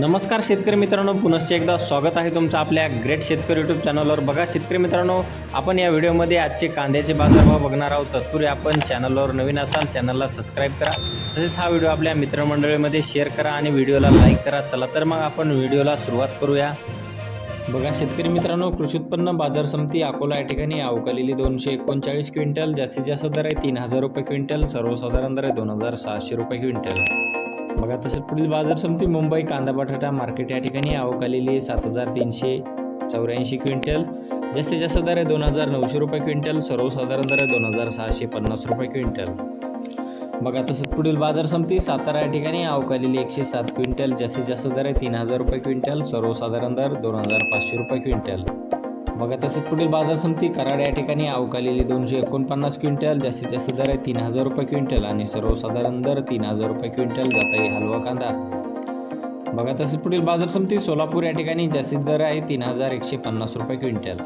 नमस्कार शेतकरी मित्रांनो पुनश्च एकदा स्वागत आहे तुमचं आपल्या ग्रेट शेतकरी यूट्यूब चॅनलवर बघा शेतकरी मित्रांनो आपण या व्हिडिओमध्ये आजचे कांद्याचे बाजारभाव बघणार आहोत. तत्पूर्वी आपण चॅनलवर नवीन असाल चॅनलला सबस्क्राईब करा. तसेच हा व्हिडिओ आपल्या मित्रमंडळीमध्ये शेअर करा आणि व्हिडिओला लाईक करा. चला तर मग आपण व्हिडिओला सुरुवात करूया. बघा शेतकरी मित्रांनो कृषी उत्पन्न बाजार समिती अकोला या ठिकाणी अवकालेली दोनशे एकोणचाळीस क्विंटल जास्तीत जास्त दर आहे तीन हजार रुपये क्विंटल सर्वसाधारण दर आहे दोन हजार सहाशे रुपये क्विंटल. बघा तसंच पुढील बाजार समिती मुंबई कांदा बटाटा मार्केट या ठिकाणी अवकालेली आहे. सात हजार तीनशे चौऱ्याऐंशी क्विंटल. जास्तीत जास्त दर आहे दोन हजार नऊशे रुपये क्विंटल. सर्वसाधारण दर आहे दोन हजार सहाशे पन्नास रुपये क्विंटल. बघा तसंच पुढील बाजार समिती सातारा या ठिकाणी अवकालेली एकशे सात क्विंटल. जास्तीत जास्त दर आहे तीन हजार रुपये क्विंटल. सर्वसाधारण दर दोन हजार पाचशे रुपये क्विंटल. बघा तसंच पुढील बाजार समिती कराड या ठिकाणी अवकालेली दोनशे एकोणपन्नास क्विंटल जास्तीत जास्त दर आहे तीन हजार रुपये क्विंटल आणि सर्वसाधारण दर तीन हजार रुपये क्विंटल जाताई हलवा कांदा. बघा तसंच पुढील बाजार समिती सोलापूर या ठिकाणी जास्तीत दर आहे तीन हजार एकशे पन्नास रुपये क्विंटल.